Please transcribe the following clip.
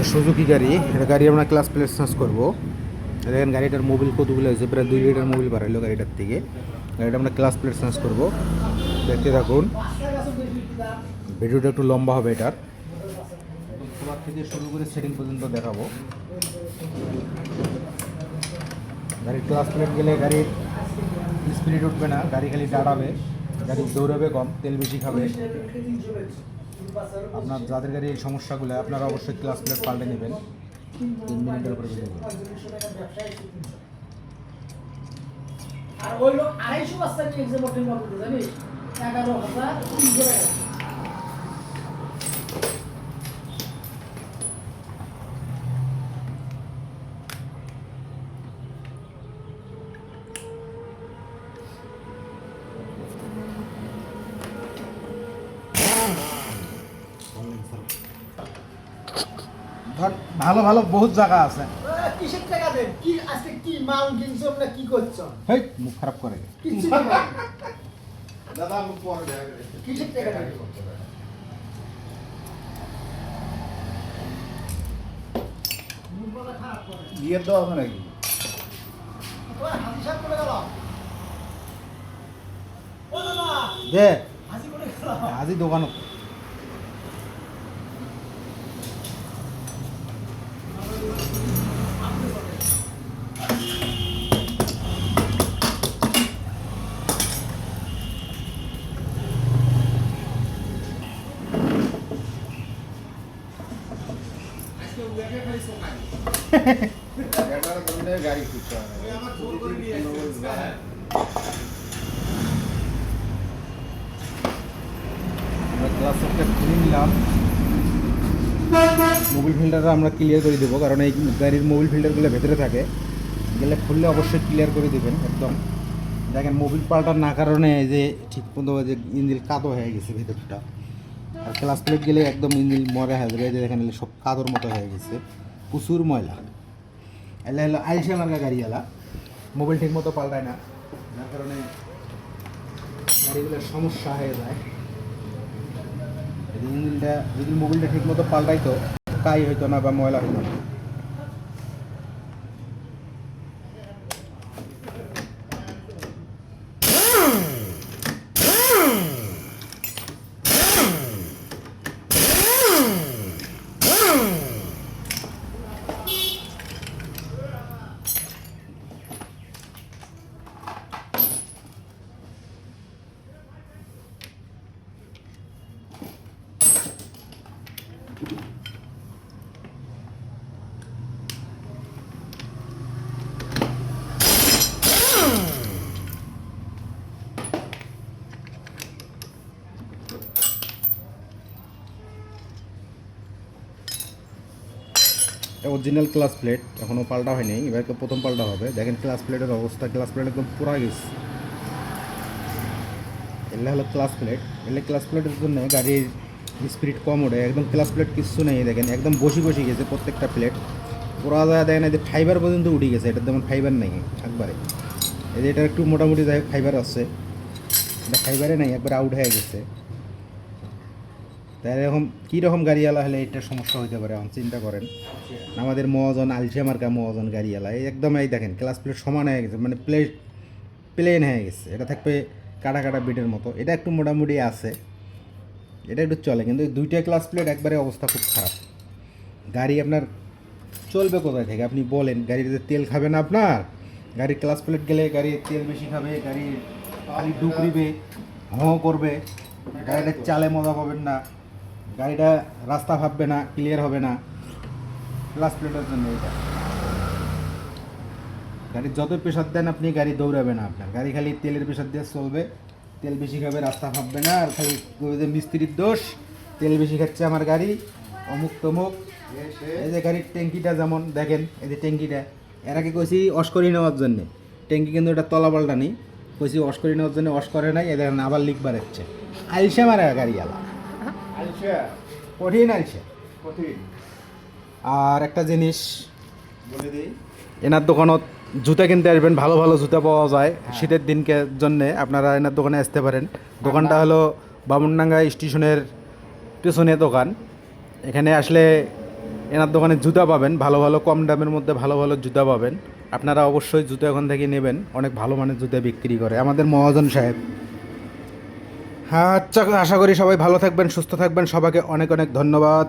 এটা সুজুকি গাড়ি এটা গাড়ি আমরা ক্লাস প্লেট চেঞ্জ করব। দেখেন গাড়িটার মোবিল কতগুলো হয়েছে প্রায় দুই লিটার মোবিল বাড়াইলো গাড়িটার থেকে। গাড়িটা আমরা ক্লাস প্লেট চেঞ্জ করব। দেখতে থাকুন। ভিডিওটা একটু লম্বা হবে এটার। থেকে শুরু করে সেটিং পর্যন্ত দেখাবো। গাড়ির ক্লাস প্লেট গেলে গাড়ির স্পিড উঠবে না গাড়ি খালি দাঁড়াবে গাড়ি দৌড়াবে কম তেল বেশি খাবে। আপনার যাদের গাড়ি এই সমস্যাগুলো, আপনারা অবশ্যই ক্লাস প্লেট পাল্টে নেবেন। তিন মিনিটের উপরে বেরিয়ে আর ওই লোক আড়াইশো নিয়ে এক্সাম জানিস? এগারো হাজার তিনশো টাকা। ধর ভালো ভালো বহুত জায়গা আছে। কিসের টাকা দেন কি আজকে কি মাল কিনছো না কি করছ হেই মুখ খারাপ করে কিচ্ছু না দাদা আমি পরে দেখা কিসের টাকা দেন খারাপ করে। হবে নাকি? দে। আজি দোকানত মোবিল ফিল্টারটা আমরা ক্লিয়ার করে দেবো, কারণ এই গাড়ির মোবিল ফিল্টারগুলো ভেতরে থাকে। গেলে খুললে অবশ্যই ক্লিয়ার করে দেবেন, একদম। দেখেন মোবিল পাল্টার না কারণে যে ঠিক মতো যে ইঞ্জিল কাদো হয়ে গেছে ভেতরটা। আর ক্লাস প্লেট গেলে একদম ইঞ্জিল মরে যে দেখেন সব কাদর মতো হয়ে গেছে। প্রচুর ময়লা। এলা এলো আইসা মার্কা গাড়িওয়ালা। মোবাইল ঠিক মতো পাল্টায় না। যার কারণে গাড়িগুলোর সমস্যা হয়ে যায়। ইঞ্জিনটা যদি মোবাইলটা ঠিক মতো পাল্টাইতো, কাই হইতো না বা ময়লা হইতো না। অরিজিনাল ক্লাস প্লেট এখনও পাল্টা হয়নি, এবার প্রথম পাল্টা হবে। দেখেন ক্লাস প্লেটের অবস্থা ক্লাস প্লেট একদম পুরা গেছে। এলে হলো ক্লাস প্লেট এলে ক্লাস প্লেটের জন্য গাড়ির স্পিড কম ওঠে। একদম ক্লাস প্লেট কিচ্ছু নেই, দেখেন, একদম বসি বসি গেছে প্রত্যেকটা প্লেট পুরা যায় দেখেন যে ফাইবার পর্যন্ত উঠে গেছে, এটার যেমন ফাইবার নেই একবারে। যে এটা একটু মোটামুটি যাই ফাইবার আছে। এটা ফাইবারে নেই, একবারে আউট হয়ে গেছে। তাই এরকম কীরকম গাড়িওয়ালা হলে এটা সমস্যা হইতে পারে? এখন চিন্তা করেন। আমাদের মহাজন আলসিয়া মার্কা মহাজন গাড়িওয়ালা, এই একদম এই দেখেন ক্লাস প্লেট সমান হয়ে গেছে মানে প্লেট প্লেন হয়ে গেছে। এটা থাকবে কাটা কাটা বিটের মতো। এটা একটু মোটামুটি আছে, এটা একটু চলে, কিন্তু দুইটা ক্লাস প্লেট একবারে অবস্থা খুব খারাপ। গাড়ি আপনার চলবে কোথায় থেকে? আপনি বলেন, গাড়িতে তেল খাবে না আপনার? গাড়ির ক্লাস প্লেট গেলে গাড়ি তেল বেশি খাবে গাড়ি ডুকরিবে হঁ করবে গাড়িটা চালে মজা পাবেন না। গাড়িটা রাস্তা ভাববে না ক্লিয়ার হবে না। ক্লাস প্লেটের জন্য এটা। গাড়ির যত প্রেশার দেন আপনি গাড়ি দৌড়াবে না আপনার। গাড়ি খালি তেলের প্রেশার দিয়ে চলবে। তেল বেশি খাবে, রাস্তা ভাববে না। আর খালি মিস্ত্রির দোষ, তেল বেশি খাচ্ছে আমার গাড়ি। অমুক তমুক। এই যে গাড়ির ট্যাঙ্কিটা যেমন দেখেন, এই যে ট্যাঙ্কিটা। এর আগে কইছি অস্করি নেওয়ার জন্যে। ট্যাঙ্কি কিন্তু এটা তলা পাল্টা নেই। কইছি অস্করি নেওয়ার জন্য অস করে নাই এ দেখেন আবার লিক বাড়াচ্ছে। আইসে মারা গাড়ি আলা কঠিন আর একটা জিনিস এনার দোকানত জুতা কিনতে আসবেন ভালো ভালো জুতা পাওয়া যায় শীতের দিনকে জন্যে। আপনারা এনার দোকানে আসতে পারেন। দোকানটা হলো বামুনডাঙ্গা স্টেশনের পেছনে দোকান। এখানে আসলে এনার দোকানে জুতা পাবেন ভালো ভালো কম দামের মধ্যে ভালো ভালো জুতা পাবেন। আপনারা অবশ্যই জুতো ওখান থেকে নেবেন অনেক ভালো মানের জুতা বিক্রি করে। আমাদের মহাজন সাহেব হ্যাঁ আচ্ছা আশা করি সবাই ভালো থাকবেন সুস্থ থাকবেন। সবাইকে অনেক অনেক ধন্যবাদ।